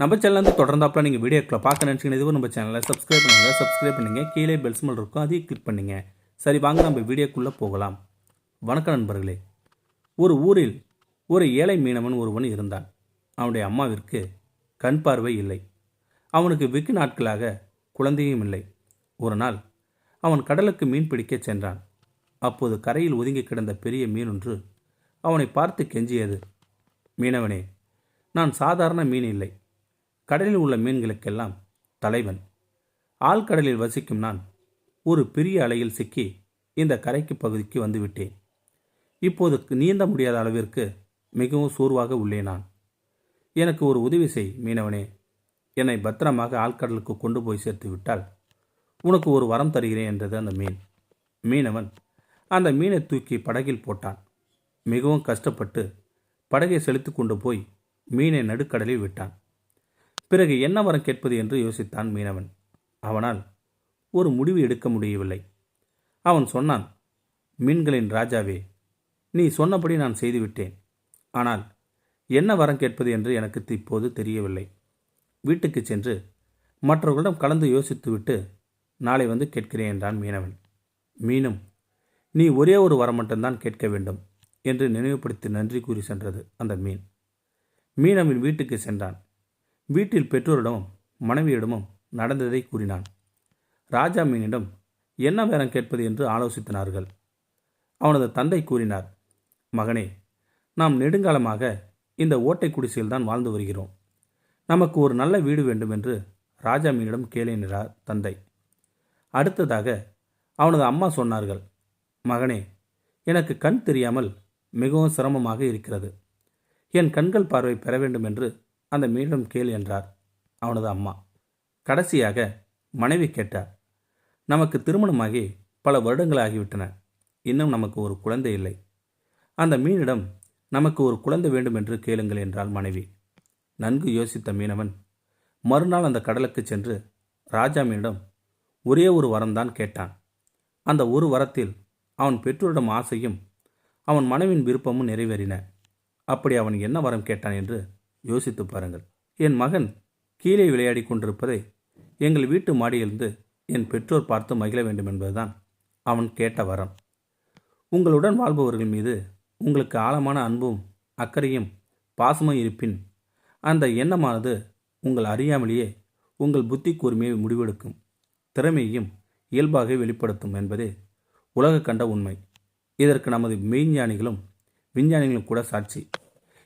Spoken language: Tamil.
நம்ம சேனலேருந்து தொடர்ந்தாப்பில் நீங்கள் வீடியோக்களை பார்க்க நினச்சிங்கன்னா இதுவும் நம்ம சேனலை சப்ஸ்கிரைப் பண்ணுங்கள் சப்ஸ்கிரைப் பண்ணுங்கள் கீழே பெல்ஸ் மல் இருக்கும். அதையும் கிளிக் பண்ணுங்கள் சரி வாங்க நம்ம வீடியோக்குள்ளே போகலாம். வணக்கம் நண்பர்களே. ஒரு ஊரில் ஒரு ஏழை மீனவன் ஒருவன் இருந்தான். அவனுடைய அம்மாவிற்கு கண் பார்வை இல்லை. அவனுக்கு வெகு நாட்களாக குழந்தையும் இல்லை. ஒரு நாள் அவன் கடலுக்கு மீன் பிடிக்கச் சென்றான். அப்போது கரையில் ஒதுங்கி கிடந்த பெரிய மீன் ஒன்று அவனை பார்த்து கெஞ்சியது. மீனவனே நான் சாதாரண மீன் இல்லை. கடலில் உள்ள மீன்களுக்கெல்லாம் தலைவன். ஆழ்கடலில் வசிக்கும் நான் ஒரு பெரிய அலையில் சிக்கி இந்த கரைக்கு பகுதிக்கு வந்துவிட்டேன். இப்போது நீந்த முடியாத அளவிற்கு மிகவும் சோர்வாக உள்ளேன் நான். எனக்கு ஒரு உதவி செய் மீனவனே. என்னை பத்திரமாக ஆழ்கடலுக்கு கொண்டு போய் சேர்த்து விட்டால் உனக்கு ஒரு வரம் தருகிறேன் என்றது அந்த மீன். மீனவன் அந்த மீனை தூக்கி படகில் போட்டான். மிகவும் கஷ்டப்பட்டு படகை செலுத்தி கொண்டு போய் மீனை நடுக்கடலில் விட்டான். பிறகு என்ன வரம் கேட்பது என்று யோசித்தான் மீனவன். அவனால் ஒரு முடிவு எடுக்க முடியவில்லை. அவன் சொன்னான் மீன்களின் ராஜாவே நீ சொன்னபடி நான் செய்துவிட்டேன். ஆனால் என்ன வரம் கேட்பது என்று எனக்கு இப்போது தெரியவில்லை. வீட்டுக்கு சென்று மற்றவர்களிடம் கலந்து யோசித்துவிட்டு நாளை வந்து கேட்கிறேன் என்றான் மீனவன். மீனும் நீ ஒரே ஒரு வரம் மட்டும்தான் கேட்க வேண்டும் என்று நினைவுபடுத்தி நன்றி கூறி சென்றது அந்த மீன். மீனவன் வீட்டுக்கு சென்றான். வீட்டில் பெற்றோரிடமும் மனைவியிடமும் நடந்ததை கூறினான். ராஜா மீனிடம் என்ன வேரம் கேட்பது? என்று ஆலோசித்தனார்கள். அவனது தந்தை கூறினார் மகனே நாம் நெடுங்காலமாக இந்த ஓட்டை குடிசையில்தான் வாழ்ந்து வருகிறோம். நமக்கு ஒரு நல்ல வீடு வேண்டும் என்று ராஜா மீனிடம் கேளினார் தந்தை. அடுத்ததாக அவனது அம்மா சொன்னார்கள் மகனே எனக்கு கண் தெரியாமல் மிகவும் சிரமமாக இருக்கிறது. என் கண்கள் பார்வை பெற வேண்டும் என்று அந்த மீண்டும் கேள் என்றார். அவனது அம்மா. கடைசியாக மனைவி கேட்டார். நமக்கு திருமணமாகி பல வருடங்கள் ஆகிவிட்டன இன்னும் நமக்கு ஒரு குழந்தை இல்லை. அந்த மீனிடம் நமக்கு ஒரு குழந்தை வேண்டும் என்று கேளுங்கள் என்றாள் மனைவி. நன்கு யோசித்த மீனவன் மறுநாள் அந்த கடலுக்கு சென்று ராஜா மீனிடம் ஒரே ஒரு வரம்தான் கேட்டான். அந்த ஒரு வரத்தில் அவன் பெற்றோரிடம் ஆசையும் அவன் மனைவின் விருப்பமும் நிறைவேறின. அப்படி அவன் என்ன வரம் கேட்டான் என்று யோசித்து பாருங்கள். என் மகன் கீழே விளையாடி கொண்டிருப்பதை எங்கள் வீட்டு மாடியிலிருந்து என் பெற்றோர் பார்த்து மகிழ வேண்டும் என்பதுதான் அவன் கேட்ட வரம். உங்களுடன் வாழ்பவர்கள் மீது உங்களுக்கு ஆழமான அன்பும் அக்கறையும் பாசமும் இருப்பின் அந்த எண்ணமானது உங்கள் அறியாமலேயே உங்கள் புத்தி கூர்மையை முடிவெடுக்கும் திறமையையும் இயல்பாக வெளிப்படுத்தும் என்பதே உலக கண்ட உண்மை. இதற்கு நமது மெய்ஞானிகளும் விஞ்ஞானிகளும் கூட சாட்சி.